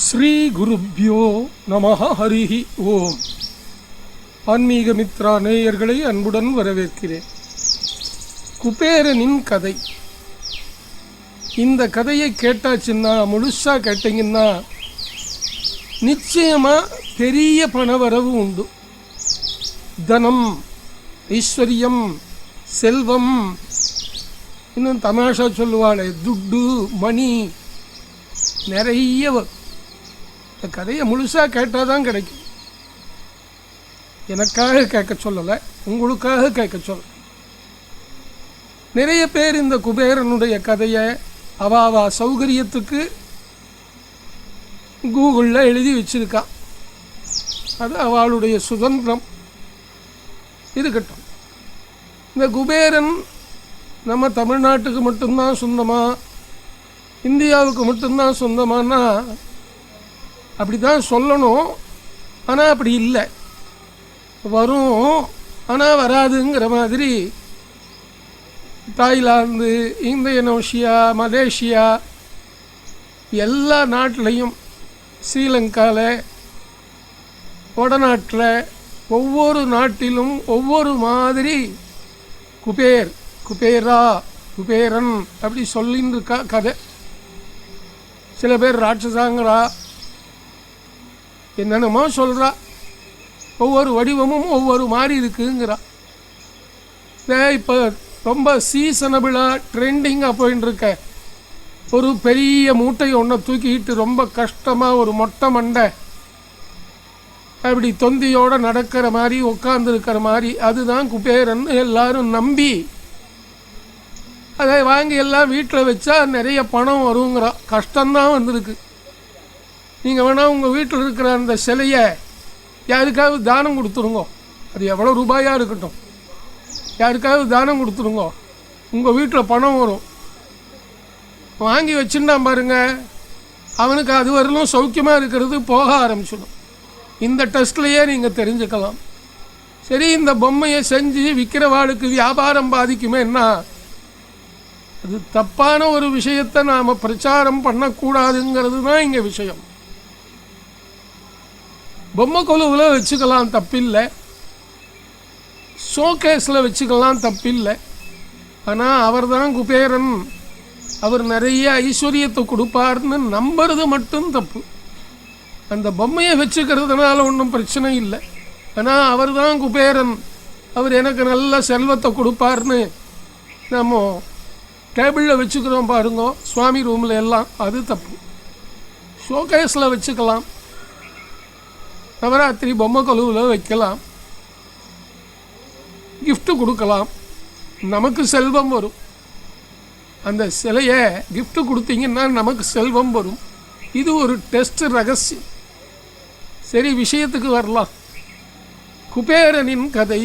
ஸ்ரீ குருப்யோ நம ஹரிஹி. ஓம். ஆன்மீக மித்ரா நேயர்களை அன்புடன் வரவேற்கிறேன். குபேரனின் கதை. இந்த கதையை கேட்டாச்சுன்னா முழுசா கேட்டீங்கன்னா நிச்சயமா பெரிய பணவரவு உண்டு. தனம் ஐஸ்வர்யம் செல்வம். இன்னும் தமாஷா சொல்லுவாளே துட்டு மணி நிறைய வரும் இந்த கதையை முழுசாக கேட்டால் தான் கிடைக்கும். எனக்காக கேட்க சொல்லலை உங்களுக்காக கேட்க சொல்ல நிறைய பேர் இந்த குபேரனுடைய கதையை அவாவா சௌகரியத்துக்கு கூகுளில் எழுதி வச்சிருக்கா. அது அவளுடைய சுதந்திரம். இருக்கட்டும். இந்த குபேரன் நம்ம தமிழ்நாட்டுக்கு மட்டும்தான் சொந்தமா? இந்தியாவுக்கு மட்டும்தான் சொந்தமானா அப்படி தான் சொல்லணும். ஆனால் அப்படி இல்லை. வரும் ஆனால் வராதுங்கிற மாதிரி. தாய்லாந்து இந்தோனேஷியா மலேசியா எல்லா நாட்டிலையும் ஸ்ரீலங்காவில் வடநாட்டில் ஒவ்வொரு நாட்டிலும் ஒவ்வொரு மாதிரி குபேர் குபேரா குபேரன் அப்படி சொல்லின்னு இருக்கா கதை. சில பேர் ராட்சசாங்கிறா என்னென்னமோ சொல்கிறா ஒவ்வொரு வடிவமும் ஒவ்வொரு மாதிரி இருக்குங்கிறா. இப்போ ரொம்ப சீசனபிளாக ட்ரெண்டிங்காக போயின்னு இருக்க ஒரு பெரிய மூட்டையை ஒன்றை தூக்கிக்கிட்டு ரொம்ப கஷ்டமாக ஒரு மொட்டை மண்டை அப்படி தொந்தியோடு நடக்கிற மாதிரி உட்காந்துருக்கிற மாதிரி அதுதான் குபேரன் எல்லாரும் நம்பி. அதை வாங்கி எல்லாம் வீட்டில் வச்சா நிறைய பணம் வருங்கிறா. கஷ்டம்தான் வந்திருக்கு. நீங்கள் வேணால் உங்கள் வீட்டில் இருக்கிற அந்த சிலையை யாருக்காவது தானம் கொடுத்துருங்க. அது எவ்வளோ ரூபாயாக இருக்கட்டும். யாருக்காவது தானம் கொடுத்துருங்க. உங்கள் வீட்டில் பணம் வரும். வாங்கி வச்சுருந்தான் பாருங்க. அவனுக்கு அது வரலும் சௌக்கியமாக இருக்கிறது போக ஆரம்பிச்சிடும். இந்த டெஸ்ட்லேயே நீங்கள் தெரிஞ்சுக்கலாம். சரி இந்த பொம்மையை செஞ்சு விற்கிறவாளுக்கு வியாபாரம் பாதிக்குமேன்னா அது தப்பான ஒரு விஷயத்தை நாம் பிரச்சாரம் பண்ணக்கூடாதுங்கிறது தான் இங்கே விஷயம். பொம்மை கொலுவில் வச்சுக்கலாம் தப்பில்லை. ஷோகேஸில் வச்சுக்கலாம் தப்பில்லை. ஆனால் அவர் தான் குபேரன். அவர் நிறைய ஐஸ்வர்யத்தை கொடுப்பார்னு நம்புறது மட்டும் தப்பு. அந்த பொம்மையை வச்சுக்கிறதுனால ஒன்றும் பிரச்சனை இல்லை. ஆனால் அவர் தான் குபேரன். அவர் எனக்கு நல்ல செல்வத்தை கொடுப்பார்னு நம்ம டேபிளில் வச்சுக்கிறோம் பாருங்க சுவாமி ரூமில் எல்லாம். அது தப்பு. ஷோகேஸில் வச்சுக்கலாம். நவராத்திரி பொம்மை கொலுவில் வைக்கலாம். கிஃப்ட்டு கொடுக்கலாம். நமக்கு செல்வம் வரும். அந்த சிலையை கிஃப்ட்டு கொடுத்தீங்கன்னா நமக்கு செல்வம் வரும். இது ஒரு டெஸ்ட் ரகசியம். சரி விஷயத்துக்கு வரலாம். குபேரனின் கதை.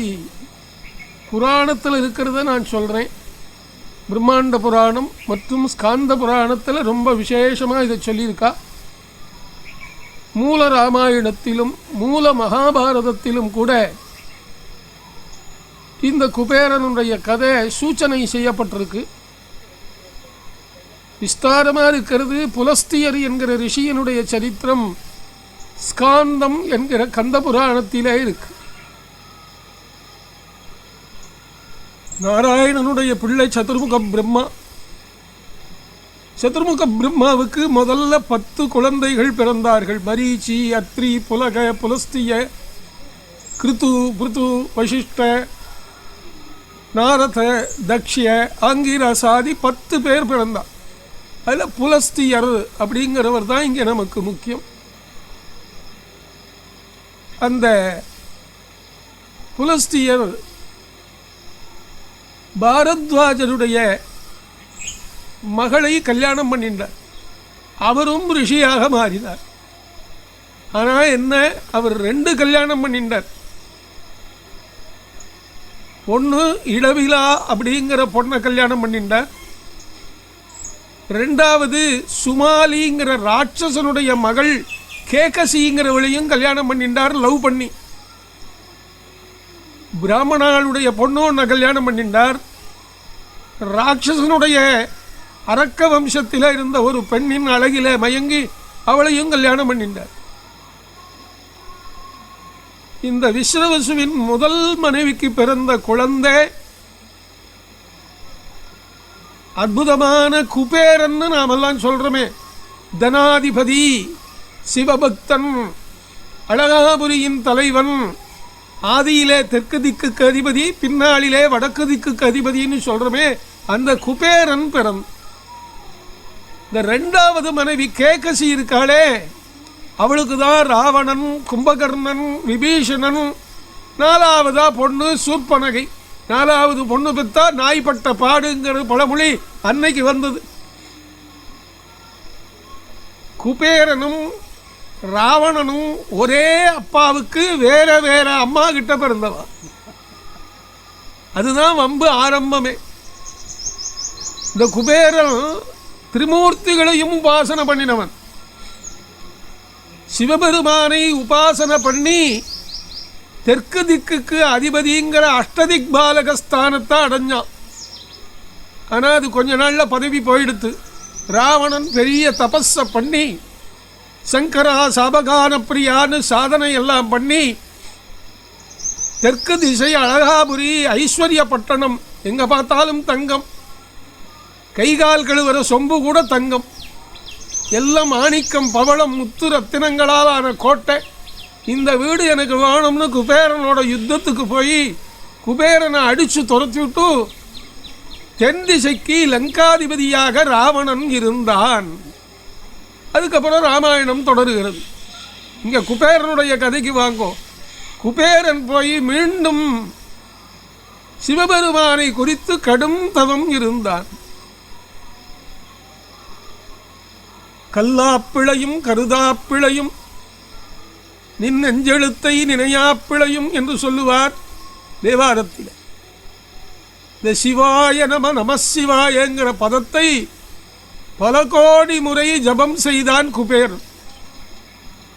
புராணத்தில் இருக்கிறத நான் சொல்கிறேன் பிரம்மாண்ட புராணம் மற்றும் ஸ்காந்த புராணத்தில் ரொம்ப விசேஷமாக இதை சொல்லியிருக்கா. மூல ராமாயணத்திலும் மூல மகாபாரதத்திலும் கூட இந்த குபேரனுடைய கதை சூச்சனை செய்யப்பட்டிருக்கு. விஸ்தாரமாக இருக்கிறது புலஸ்தியர் என்கிற ரிஷியனுடைய சரித்திரம் ஸ்காந்தம் என்கிற கந்த புராணத்திலே இருக்கு. நாராயணனுடைய பிள்ளை சதுர்முகம் பிரம்மா சதுர்முக பிரம்மாவுக்கு முதல்ல பத்து குழந்தைகள் பிறந்தார்கள். மரீச்சி அத்ரி புலக புலஸ்திய கிருத்து பிருத்து வசிஷ்ட நாரத தக்ஷிய ஆங்கிரசாதி பத்து பேர் பிறந்தார். அதில் புலஸ்தியர் அப்படிங்கிறவர் தான் இங்கே நமக்கு முக்கியம். அந்த புலஸ்தியர் பாரத்வாஜருடைய மகளை கல்யாணம் பண்ணிட்டார் அவரும் ரிஷியாக மாறினார். ஆனால் என்ன அவர் ரெண்டு கல்யாணம் பண்ணிட்டார் ஒன்று இளவிலா அப்படிங்கிற பொண்ணை கல்யாணம் பண்ணிட்டார் ரெண்டாவது சுமாலிங்கிற ராட்சசனுடைய மகள் கேகசிங்கிறவளையும் கல்யாணம் பண்ணிட்டார் லவ் பண்ணி. பிராமணாளுடைய பொண்ணு ஒன்று கல்யாணம் பண்ணிட்டார் ராட்சசனுடைய அரக்க வம்சத்தில் இருந்த ஒரு பெண்ணின் அழகிலே மயங்கி அவளையும் கல்யாணம் பண்ணிட்டார் இந்த விஸ்ரவசுவின் முதல் மனைவிக்கு பிறந்த குழந்தை அற்புதமான குபேரன்னு நாமெல்லாம் சொல்றோமே. தனாதிபதி சிவபக்தன் அழகாபுரியின் தலைவன் ஆதியிலே தெற்கு திக்குக்கு அதிபதி பின்னாளிலே வடக்கு திக்குக்கு அதிபதின்னு சொல்றோமே. அந்த குபேரன் பிறன் இந்த ரெண்டாவது மனைவி கேகசி இருக்காளே. அவளுக்கு தான் ராவணன் கும்பகர்ணன் விபீஷணன் நாலாவதா பொண்ணு சூர்பனகை. நாலாவது பொண்ணு பெத்தா நாய்ப்பட்ட பாடுங்கிற பழமொழி அன்னைக்கு வந்தது. குபேரனும் ராவணனும் ஒரே அப்பாவுக்கு வேற வேற அம்மா கிட்ட பிறந்தவா. அதுதான் வம்பு ஆரம்பமே. இந்த குபேரன் திரிமூர்த்திகளையும் உபாசனை பண்ணினவன் சிவபெருமானை உபாசனை பண்ணி தெற்கு திக்குக்கு அதிபதிங்கிற அஷ்டதிக் பாலகஸ்தானத்தை அடைஞ்சான் ஆனால் அது கொஞ்ச நாளில் பதவி போயிடுத்து ராவணன் பெரிய தபஸை பண்ணி சங்கரா சபகான பிரியான்னு சாதனை எல்லாம் பண்ணி தெற்கு திசை அழகாபுரி ஐஸ்வர்ய பட்டணம் எங்கே பார்த்தாலும் தங்கம் கைகால் கழுவுற சொம்பு கூட தங்கம். எல்லாம் மாணிக்கம் பவளம் முத்து ரத்தினங்களால் ஆன கோட்டை. இந்த வீடு எனக்கு வேணும்னு குபேரனோட யுத்தத்துக்கு போய் குபேரனை அடித்து துரத்தி விட்டு தென் திசைக்கு லங்காதிபதியாக ராவணன் இருந்தான். அதுக்கப்புறம் ராமாயணம் தொடருகிறது. இங்கே குபேரனுடைய கதைக்கு வாங்கோ. குபேரன் போய் மீண்டும் சிவபெருமானை குறித்து கடும் தவம் இருந்தான். கல்லாப்பிழையும் கருதாப்பிழையும் நின் நெஞ்செழுத்தை நினையாப்பிழையும் என்று சொல்லுவார் தேவாரத்தில். இந்த சிவாய நம நம சிவாயங்கிற பதத்தை பல கோடி முறை ஜபம் செய்தான் குபேர்.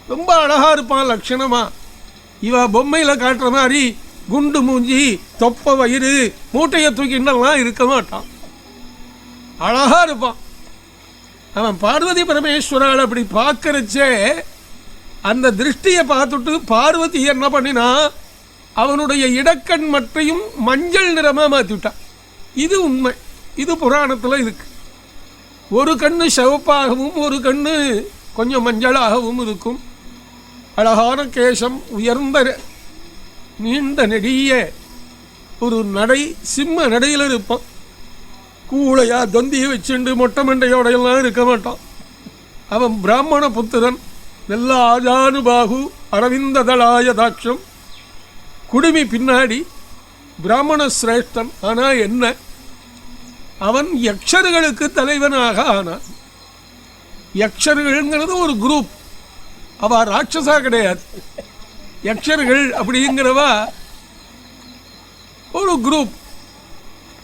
ரொம்ப அழகா இருப்பான் லட்சணமா. இவ பொம்மையில் காட்டுற மாதிரி குண்டு மூஞ்சி தொப்ப வயிறு மூட்டையை தூக்கிண்டெல்லாம் இருக்க மாட்டான். அழகா இருப்பான். அவன் பார்வதி பரமேஸ்வரால் அப்படி பார்க்கறச்சே அந்த திருஷ்டியை பார்த்துட்டு பார்வதி என்ன பண்ணினா அவனுடைய இடக்கண் மற்றையும் மஞ்சள் நிறமாக மாற்றிவிட்டான் இது உண்மை. இது புராணத்தில் இருக்கு. ஒரு கண்ணு சிவப்பாகவும் ஒரு கண்ணு கொஞ்சம் மஞ்சளாகவும் இருக்கும். அழகான கேசம் உயர்ந்த நீண்ட நெடிய ஒரு நடை சிம்ம நடையில் இருப்பான். கூளையா தொந்தியை வச்சுண்டு மொட்டை மண்டையோட எல்லாம் இருக்க மாட்டான். அவன் பிராமண புத்திரன். நல்ல ஆஜானுபாகு அரவிந்ததளாய தாட்சம். குடுமி பின்னாடி பிராமண சிரேஷ்டன் ஆனால் என்ன? அவன் யக்ஷர்களுக்கு தலைவனாக ஆனான் யக்ஷர்கள்ங்கிறது ஒரு குரூப். அவ ராட்சசா கிடையாது. யக்ஷர்கள் அப்படிங்கிறவா ஒரு குரூப்.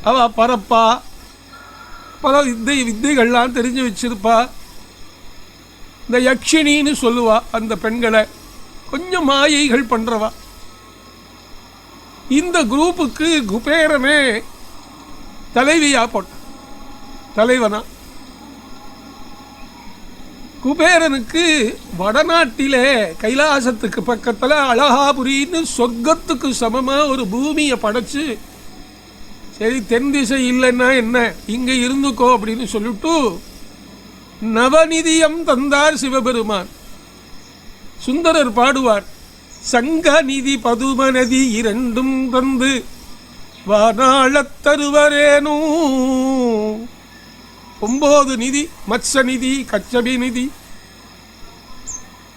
அவ பரப்பா பல வித்தை வித்தைகள்லாம் தெரிஞ்சு வச்சிருப்பா. இந்த யக்ஷினின்னு சொல்லுவா அந்த பெண்களை. கொஞ்சம் மாயைகள் பண்றவா. இந்த குரூப்புக்கு குபேரனே தலைவியா போட்டான் தலைவனா. குபேரனுக்கு வடநாட்டிலே கைலாசத்துக்கு பக்கத்தில் அழகாபுரின்னு சொர்க்கத்துக்கு சமமாக ஒரு பூமியை படைச்சு சரி தென் திசை இல்லைன்னா என்ன? இங்கே இருந்துக்கோ அப்படின்னு சொல்லிட்டு நவநிதியம் தந்தார் சிவபெருமான். சுந்தரர் பாடுவார் சங்க நிதி பதும நதி இரண்டும் தந்து வானாளத் தருவரேனோ. ஒம்பது நிதி மத்ச நிதி கச்சபி நிதி.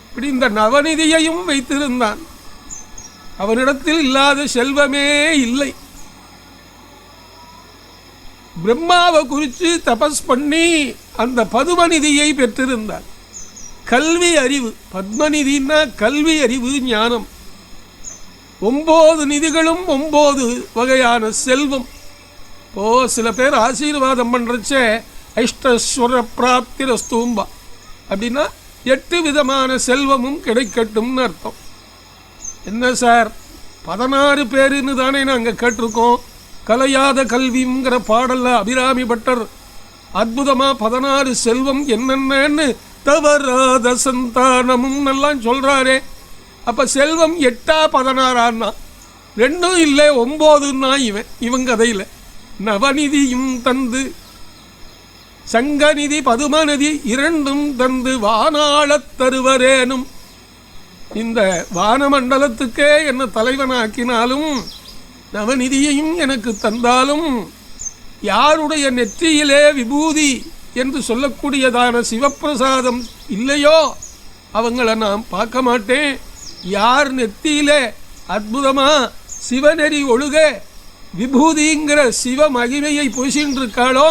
இப்படி இந்த நவநிதியையும் வைத்திருந்தான். அவனிடத்தில் இல்லாத செல்வமே இல்லை. பிரம்மாவை குறித்து தபஸ் பண்ணி அந்த பதுமநிதியை பெற்றிருந்தார். கல்வி அறிவு பத்மநிதினா கல்வி அறிவு ஞானம். ஒம்பது நிதிகளும் ஒம்பது வகையான செல்வம். ஓ சில பேர் ஆசீர்வாதம் பண்ணுறச்சே ஐஷ்டஸ்வர பிராப்தி அப்படின்னா எட்டு விதமான செல்வமும் கிடைக்கட்டும்னு அர்த்தம். என்ன சார்? பதினாறு பேருன்னு தானே நாங்கள் கேட்டிருக்கோம். கலையாத கல்விங்கிற பாடல்ல அபிராமி பட்டர் அற்புதமா பதினாறு செல்வம் என்னென்னன்னு எட்டவராத சந்தானமும் எல்லாம் சொல்றாரே. அப்ப செல்வம் எட்டா பதினாறான்னா? ரெண்டும் இல்லை ஒம்போதுன்னா இவன் இவங்க கதையில. நவநிதியும் தந்து சங்கநிதி பதுமநிதி இரண்டும் தந்து வானாளத் தருவரேனும். இந்த வானமண்டலத்துக்கே என்ன தலைவனாக்கினாலும் நவநிதியையும் எனக்கு தந்தாலும் யாருடைய நெற்றியிலே விபூதி என்று சொல்லக்கூடியதான சிவப்பிரசாதம் இல்லையோ அவங்கள நான் பார்க்க மாட்டேன். யார் நெத்தியிலே அற்புதமா சிவநெறி ஒழுக விபூதிங்கிற சிவ மகிமையை பொசின்றிருக்காளோ இருக்காளோ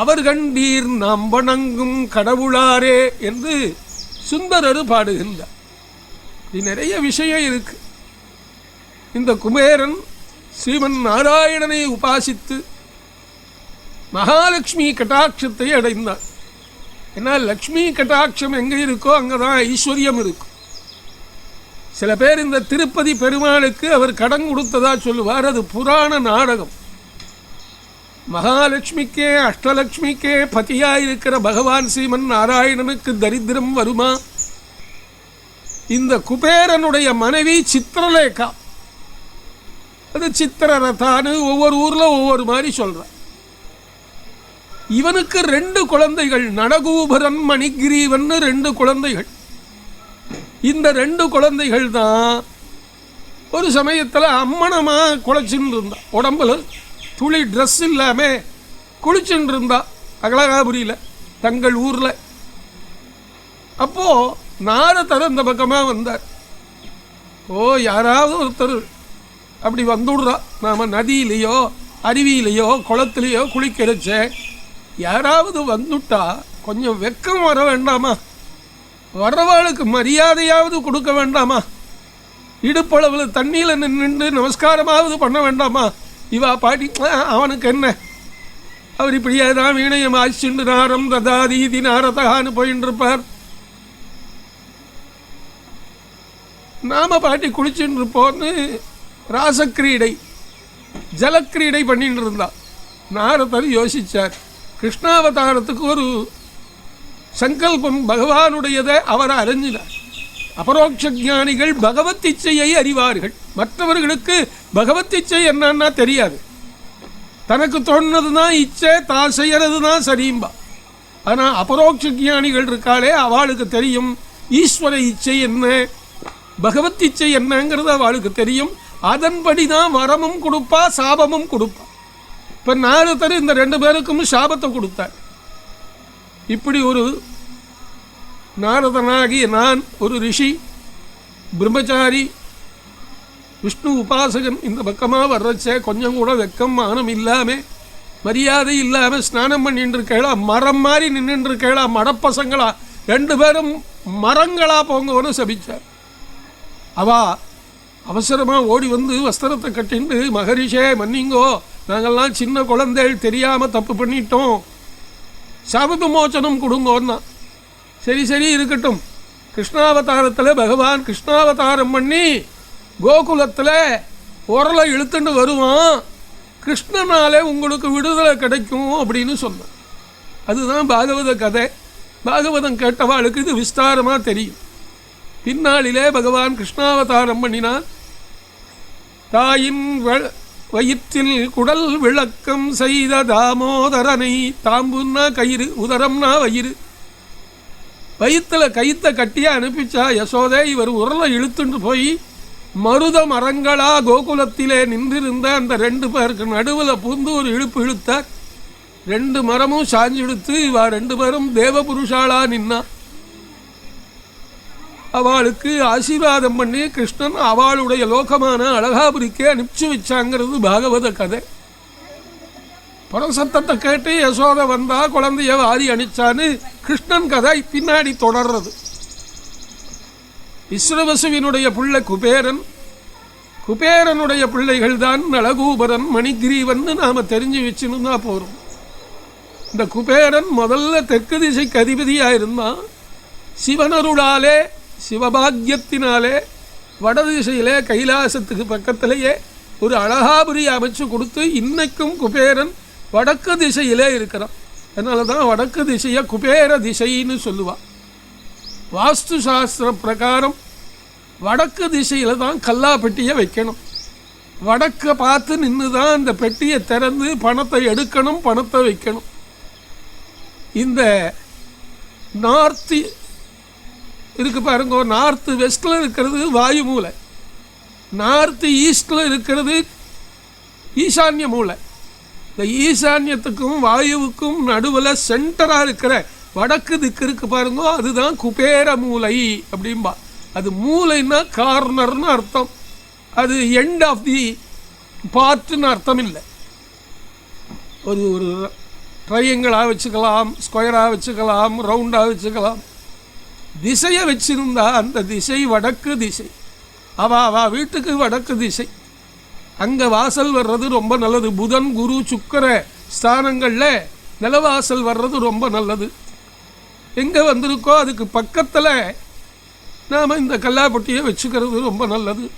அவர் கண்டீர் நாம் வணங்கும் கடவுளாரே என்று சுந்தரர் பாடுகின்றார். இது நிறைய விஷயம் இருக்கு. இந்த குபேரன் ஸ்ரீமன் நாராயணனை உபாசித்து மகாலட்சுமி கட்டாட்சத்தை அடைந்தார். ஏன்னா லக்ஷ்மி கட்டாட்சம் எங்கே இருக்கோ அங்கே தான் ஐஸ்வர்யம் இருக்கும். சில பேர் இந்த திருப்பதி பெருமாளுக்கு அவர் கடன் கொடுத்ததா சொல்லுவார். அது புராண நாடகம். மகாலட்சுமிக்கே அஷ்டலட்சுமிக்கே பதியாயிருக்கிற பகவான் ஸ்ரீமன் நாராயணனுக்கு தரித்திரம் வருமா? இந்த குபேரனுடைய மனைவி சித்திரலேகா. அது சித்திரரதான்னு ஒவ்வொரு ஊரில் ஒவ்வொரு மாதிரி சொல்கிறான் இவனுக்கு ரெண்டு குழந்தைகள் நடகூபரன் மணிகிரீவன் ரெண்டு குழந்தைகள். இந்த ரெண்டு குழந்தைகள் தான் ஒரு சமயத்தில் அம்மனமாக குழைச்சின்னு இருந்தா உடம்புல துளி ட்ரெஸ் இல்லாமல் குளிச்சுன்னு இருந்தா அகலகாபுரியில் தங்கள் ஊரில். அப்போது நாரதர் அந்த பக்கமாக வந்தார். ஓ யாராவது ஒருத்தர் அப்படி வந்துடுறோம் நாம் நதியிலையோ அருவியிலையோ குளத்துலையோ குளிக்கிறச்சே யாராவது வந்துட்டா கொஞ்சம் வெக்கம் வர வேண்டாமா? வரவாளுக்கு மரியாதையாவது கொடுக்க வேண்டாமா? இடுப்பளவில் தண்ணியில் நின்று நமஸ்காரமாவது பண்ண வேண்டாமா? இவா பாட்டி அவனுக்கு என்ன? அவர் இப்படியே தான் வீணையம் ஆச்சுண்டு நாரம் ததாதீதி நாரதகான்னு போயின்னு இருப்பார். நாம பாட்டி குளிச்சுட்டு இருப்போன்னு ராசக்கிரீடை ஜலக்கிரீடை பண்ணிட்டு இருந்தா நாரதர் யோசித்தார் கிருஷ்ணாவதாரத்துக்கு ஒரு சங்கல்பம் பகவானுடையதை அவர் அறிஞ்சினார். அபரோக்ஷ ஞானிகள் பகவத் இச்சையை அறிவார்கள். மற்றவர்களுக்கு பகவத் இச்சை என்னன்னா தெரியாது. தனக்கு தோணுனது தான் இச்சை தான் செய்கிறது தான் சரியும்பா ஆனால் அபரோக்ஷ ஞானிகள் இருக்காளே அவளுக்கு தெரியும். ஈஸ்வர இச்சை என்ன? பகவத் இச்சை என்னங்கிறது அவளுக்கு தெரியும். அதன்படி தான் வரமும் கொடுப்பா சாபமும் கொடுப்பா. இப்போ நாரதர் இந்த ரெண்டு பேருக்கும் சாபத்தை கொடுத்தார். இப்படி ஒரு நாரதனாகிய நான் ஒரு ரிஷி பிரம்மச்சாரி விஷ்ணு உபாசகன் இந்த பக்கமாக வர்றச்சே கொஞ்சம் கூட வெக்கம் மானம் இல்லாமல் மரியாதை இல்லாமல் ஸ்நானம் பண்ணிட்டு இருக்கேளா மரம் மாதிரி நின்றுட்டு இருக்கேளா மடப்பசங்களா ரெண்டு பேரும் மரங்களா போங்கன்னு சபிச்சார். அவா அவசரமாக ஓடி வந்து வஸ்திரத்தை கட்டிண்டு மகரிஷே மன்னிங்கோ. நாங்கெல்லாம் சின்ன குழந்தைகள் தெரியாமல் தப்பு பண்ணிட்டோம். சாபவிமோச்சனம் கொடுங்கோன்னா. சரி சரி இருக்கட்டும். கிருஷ்ணாவதாரத்தில் பகவான் கிருஷ்ணாவதாரம் பண்ணி கோகுலத்தில் உரலை இழுத்துட்டு வருவான். கிருஷ்ணனாலே உங்களுக்கு விடுதலை கிடைக்கும் அப்படின்னு சொன்னான். அதுதான் பாகவத கதை. பாகவதம் கேட்டவாளுக்கு இது விஸ்தாரமாக தெரியும். பின்னாளிலே பகவான் கிருஷ்ணாவதாரம் பண்ணினான். தாயின் வயிற்றில் குடல் விளக்கம் செய்த தாமோதரனை தாம்புன்னா கயிறு உதரம்னா வயிறு. வயிற்றுல கைத்த கட்டியாக அனுப்பிச்சா யசோதே இவர் உரலை இழுத்துட்டு போய் மருத மரங்களா கோகுலத்திலே நின்றிருந்த அந்த ரெண்டு பேருக்கு நடுவில் பூந்து ஒரு இழுப்பு இழுத்தார். ரெண்டு மரமும் சாஞ்சு இழுத்து இவா ரெண்டு பேரும் தேவபுருஷாளா நின்னா. அவளுக்கு ஆசீர்வாதம் பண்ணி கிருஷ்ணன் அவளுடைய லோகமான அழகாபுரிக்கே அனுப்பிச்சு வச்சாங்கிறது பாகவத கதை. புறசத்தத்தை கேட்டு யசோத வந்தா குழந்தைய வாரி அணிச்சான்னு கிருஷ்ணன் கதை பின்னாடி தொடர்றது. விஸ்ரவசுவினுடைய பிள்ளை குபேரன். குபேரனுடைய பிள்ளைகள் தான் நலகூபரன் மணிகிரீவன் நாம தெரிஞ்சு வச்சுருந்தா போறோம். இந்த குபேரன் முதல்ல தெற்கு திசைக்கு அதிபதியாக இருந்தான். சிவனருளாலே சிவபாக்கியத்தினாலே வடதிசையிலே கைலாசத்துக்கு பக்கத்திலேயே ஒரு அழகாபுரி அமைச்சு கொடுத்து இன்னைக்கும் குபேரன் வடக்கு திசையிலே இருக்கிறான். அதனால தான் வடக்கு திசையை குபேர திசைன்னு சொல்லுவான் வாஸ்து சாஸ்திர பிரகாரம் வடக்கு திசையில் தான் கல்லா பெட்டியை வைக்கணும். வடக்கை பார்த்து நின்று தான் அந்த பெட்டியை திறந்து பணத்தை எடுக்கணும் பணத்தை வைக்கணும். இந்த நார்த்து இருக்கு பாருங்க நார்த்து வெஸ்டில் இருக்கிறது வாயு மூலை. நார்த்து ஈஸ்டில் இருக்கிறது ஈசான்ய மூலை. இந்த ஈசான்யத்துக்கும் வாயுவுக்கும் நடுவில் சென்டராக இருக்கிற வடக்கு திக்கு இருக்கு பாருங்க அதுதான் குபேர மூலை அப்படிம்பா. அது மூலைன்னா கார்னர்னு அர்த்தம். அது எண்ட் ஆஃப் தி பார்ட்டுன்னு அர்த்தம் இல்லை ஒரு ஒரு ட்ரையங்களாக வச்சுக்கலாம் ஸ்கொயராக வச்சுக்கலாம் ரவுண்டாக வச்சுக்கலாம். திசையை வச்சிருந்தா அந்த திசை வடக்கு திசை. அவா அவா வீட்டுக்கு வடக்கு திசை. அங்கே வாசல் வர்றது ரொம்ப நல்லது. புதன் குரு சுக்கர ஸ்தானங்களில் நிலவாசல் வர்றது ரொம்ப நல்லது. எங்கே வந்திருக்கோ அதுக்கு பக்கத்தில் நாம் இந்த கல்லாப்பட்டியை வச்சுக்கிறது ரொம்ப நல்லது.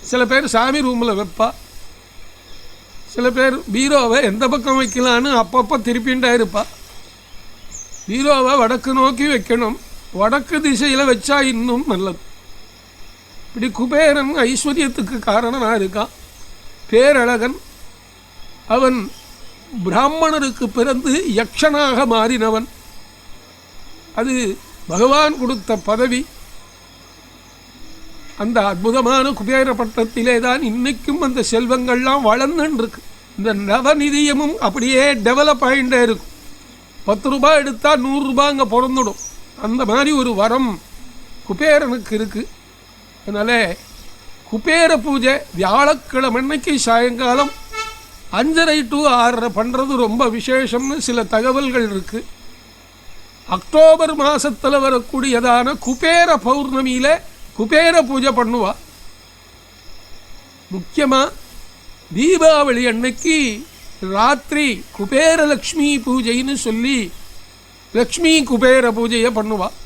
சில பேர் சாமி ரூமில் வைப்பா. சில பேர் பீரோவை எந்த பக்கம் வைக்கலான்னு அப்பப்போ திருப்பிண்டா இருப்பா. பீரோவை வடக்கு நோக்கி வைக்கணும். வடக்கு திசையில் வச்சா இன்னும் நல்லது. இப்படி குபேரன் ஐஸ்வர்யத்துக்கு காரணனாக இருக்கான் பேரழகன். அவன் பிராமணருக்கு பிறந்து யக்ஷனாக மாறினவன். அது பகவான் கொடுத்த பதவி. அந்த அற்புதமான குபேர பட்டத்திலே தான் இன்றைக்கும் அந்த செல்வங்கள்லாம் வளர்ந்துருக்கு இந்த நவநிதியமும் அப்படியே டெவலப் ஆகிட்டே இருக்கும். பத்து ரூபாய் எடுத்தால் நூறுரூபா அங்கே பிறந்துடும். அந்த மாதிரி ஒரு வரம் குபேரனுக்கு இருக்குது அதனால் குபேர பூஜை வியாழக்கிழமை அன்னைக்கு சாயங்காலம் அஞ்சரை டு ஆறரை பண்ணுறது ரொம்ப விசேஷம்னு சில தகவல்கள் இருக்குது அக்டோபர் மாதத்தில் வரக்கூடியதான குபேர பௌர்ணமியில் குபேர பூஜை பண்ணுவா. முக்கியமாக தீபாவளி அன்னைக்கு ராத்திரி குபேரலக்ஷ்மி பூஜைன்னு சொல்லி லக்ஷ்மி குபேர பூஜையை பண்ணுவாள்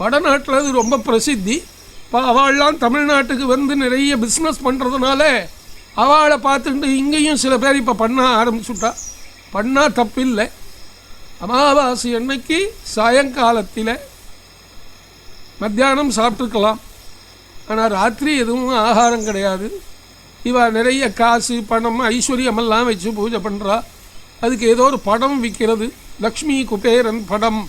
வடநாட்டில் அது ரொம்ப பிரசித்தி. இப்போ அவள்லாம் தமிழ்நாட்டுக்கு வந்து நிறைய பிஸ்னஸ் பண்ணுறதுனால அவளை பார்த்துட்டு இங்கேயும் சில பேர் இப்போ பண்ண ஆரம்பிச்சுட்டா. பண்ணால் தப்பில்லை. அமாவாசை அன்னைக்கு சாயங்காலத்தில் மத்தியானம் சாப்பிட்டுக்கலாம். ஆனால் ராத்திரி எதுவும் ஆகாரம் கிடையாது. இவள் நிறைய காசு பணம் ஐஸ்வர்யமெல்லாம் வச்சு பூஜை பண்ணுறா அதுக்கு ஏதோ ஒரு படம் விற்கிறது. லக்ஷ்மி குபேரன் படம்.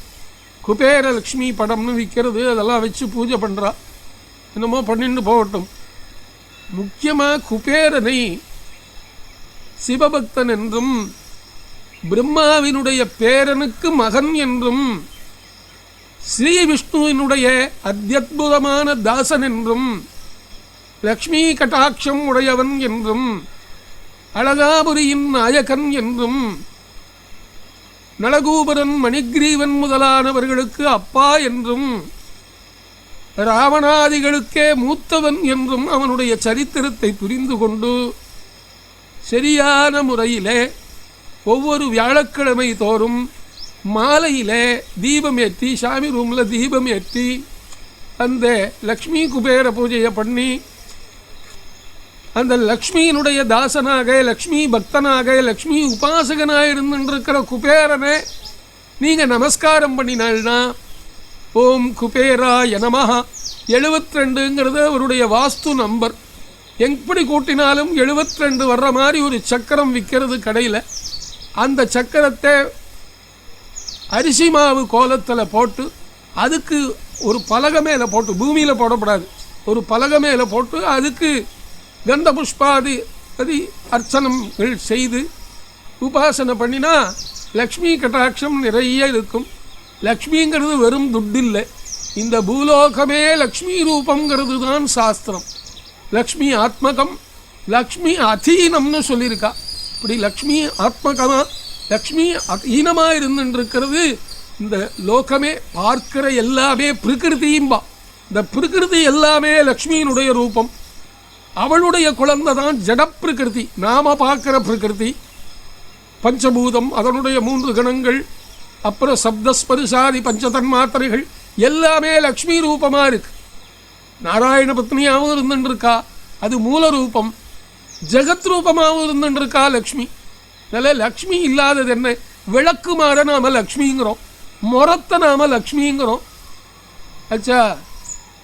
குபேர லக்ஷ்மி படம்னு விற்கிறது. அதெல்லாம் வச்சு பூஜை பண்ணுறா என்னமோ பண்ணிட்டு போகட்டும். முக்கியமாக குபேரனை சிவபக்தன் என்றும் பிரம்மாவினுடைய பேரனுக்கு மகன் என்றும் ஸ்ரீ விஷ்ணுவினுடைய அத்தியுதமான தாசன் என்றும் லக்ஷ்மி கட்டாட்சம் உடையவன் என்றும் அழகாபுரியின் நாயகன் என்றும் நலகூபரன் மணிகிரீவன் முதலானவர்களுக்கு அப்பா என்றும் ராவணாதிகளுக்கே மூத்தவன் என்றும் அவனுடைய சரித்திரத்தை புரிந்து கொண்டு சரியான முறையிலே ஒவ்வொரு வியாழக்கிழமை தோறும் மாலையில் தீபம் ஏற்றி சாமி ரூமில் தீபம் ஏற்றி அந்த லக்ஷ்மி குபேர பூஜையை பண்ணி அந்த லக்ஷ்மியினுடைய தாசனாக லக்ஷ்மி பக்தனாக லக்ஷ்மி உபாசகனாக இருந்துருக்கிற குபேரனை நீங்கள் நமஸ்காரம் பண்ணினால்னா ஓம் குபேரா எனமஹா எழுபத்ரெண்டுங்கிறது அவருடைய வாஸ்து நம்பர். எப்படி கூட்டினாலும் எழுபத்ரெண்டு வர்ற மாதிரி ஒரு சக்கரம் விற்கிறது கடையில். அந்த சக்கரத்தை அரிசி மாவு கோலத்தில் போட்டு அதுக்கு ஒரு பலகை மேலே போட்டு பூமியில் போடக்கூடாது ஒரு பலகை மேலே போட்டு அதுக்கு கந்த புஷ்பாதி அதி அர்ச்சனங்கள் செய்து உபாசனை பண்ணினா லக்ஷ்மி கட்டாட்சம் நிறைய இருக்கும். லக்ஷ்மிங்கிறது வெறும் துட்டில்லை. இந்த பூலோகமே லக்ஷ்மி ரூபங்கிறது தான் சாஸ்திரம். லக்ஷ்மி ஆத்மகம் லக்ஷ்மி அதீனம்னு சொல்லியிருக்கா. இப்படி லக்ஷ்மி ஆத்மகமாக லக்ஷ்மி அதீனமாக இருந்துருக்கிறது இந்த லோகமே பார்க்கிற எல்லாமே பிரகிருதியும்பா. இந்த பிரகிருதி எல்லாமே லக்ஷ்மியினுடைய ரூபம். அவளுடைய குழந்தை தான் ஜடப்பிரகிருதி நாம பார்க்கிற பிரகிருதி பஞ்சபூதம் அதனுடைய மூன்று கணங்கள் அப்புறம் சப்தஸ்பரிசாதி பஞ்சதன் மாத்திரைகள் எல்லாமே லக்ஷ்மி ரூபமாக இருக்கு. நாராயண பத்னியாகவும் இருந்துருக்கா அது மூல ரூபம். ஜெகத் ரூபமாகவும் இருந்துருக்கா லக்ஷ்மி. அதில் லக்ஷ்மி இல்லாதது என்ன? விளக்கு மாற நாம லக்ஷ்மிங்கிறோம். முறத்தை நாம லக்ஷ்மிங்கிறோம். ஆச்சா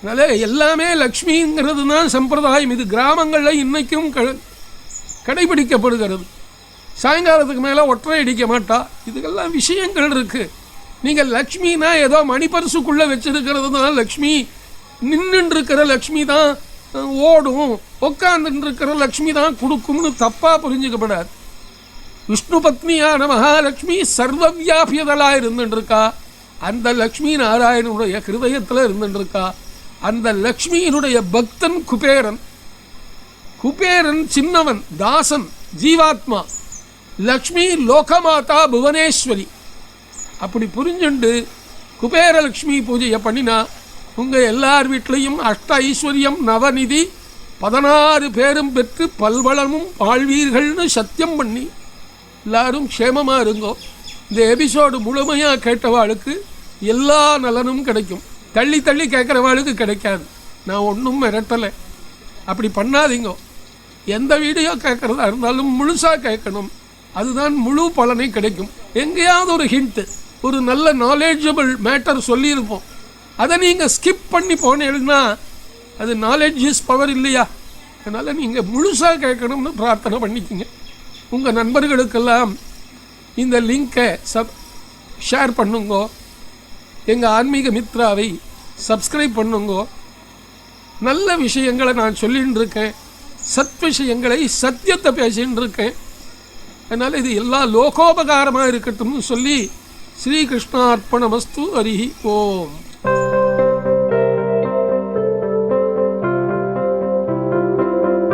அதனால் எல்லாமே லக்ஷ்மிங்கிறது தான் சம்பிரதாயம். இது கிராமங்களில் இன்றைக்கும் க கடைபிடிக்கப்படுகிறது. சாயங்காலத்துக்கு மேலே ஒற்றை அடிக்க மாட்டா. இதுக்கெல்லாம் விஷயங்கள் இருக்குது நீங்கள் லக்ஷ்மினா ஏதோ மணிப்பரிசுக்குள்ளே வச்சிருக்கிறது தான் லக்ஷ்மி. நின்றுருக்கிற இருக்கிற லக்ஷ்மி தான் ஓடும். உட்காந்துட்டு லக்ஷ்மி தான் கொடுக்கும்னு தப்பாக புரிஞ்சுக்கப்படாது. விஷ்ணு பத்னியான மகாலட்சுமி சர்வ வியாபியதலாக இருந்துட்டுருக்கா அந்த லக்ஷ்மி நாராயணனுடைய ஹிருதயத்தில் இருந்துட்டுருக்கா அந்த லக்ஷ்மியினுடைய பக்தன் குபேரன். குபேரன் சின்னவன் தாசன் ஜீவாத்மா. லக்ஷ்மி லோகமாதா புவனேஸ்வரி. அப்படி புரிஞ்சுண்டு குபேரலக்ஷ்மி பூஜையை பண்ணினா உங்கள் எல்லார் வீட்லேயும் அஷ்ட ஐஸ்வர்யம் நவநிதி பதினாறு பேரும் பெற்று பல்வளமும் வாழ்வீர்கள்னு சத்தியம் பண்ணி எல்லாரும் க்ஷேமமாக இருங்கோ. இந்த எபிசோடு முழுமையாக கேட்டவாளுக்கு எல்லா நலனும் கிடைக்கும். தள்ளி தள்ளி கேட்குறவாளுக்கு கிடைக்காது. நான் ஒன்றும் மிரட்டலை. அப்படி பண்ணாதீங்க. எந்த வீடியோ கேட்குறதா இருந்தாலும் முழுசாக கேட்கணும் அதுதான் முழு பலனை கிடைக்கும். எங்கேயாவது ஒரு ஹிண்ட்டு ஒரு நல்ல நாலேஜபிள் மேட்டர் சொல்லியிருப்போம். அதை நீங்கள் ஸ்கிப் பண்ணி போனீங்கன்னா அது நாலேஜ் இஸ் பவர் இல்லையா? அதனால் நீங்கள் முழுசாக கேட்கணும்னு பிரார்த்தனை பண்ணிக்கிங்க. உங்கள் நண்பர்களுக்கெல்லாம் இந்த லிங்கை சப் ஷேர் பண்ணுங்கோ. எங்கள் ஆன்மீக மித்ராவை சப்ஸ்கிரைப் பண்ணுங்கோ. நல்ல விஷயங்களை நான் சொல்லின்னு இருக்கேன் சத் விஷயங்களை சத்தியத்தை பேசின்னு இருக்கேன் அதனால் இது எல்லா லோகோபகாரமாக இருக்கட்டும்னு சொல்லி ஸ்ரீகிருஷ்ணார்ப்பணமஸ்து ஹரிஹி ஓம்.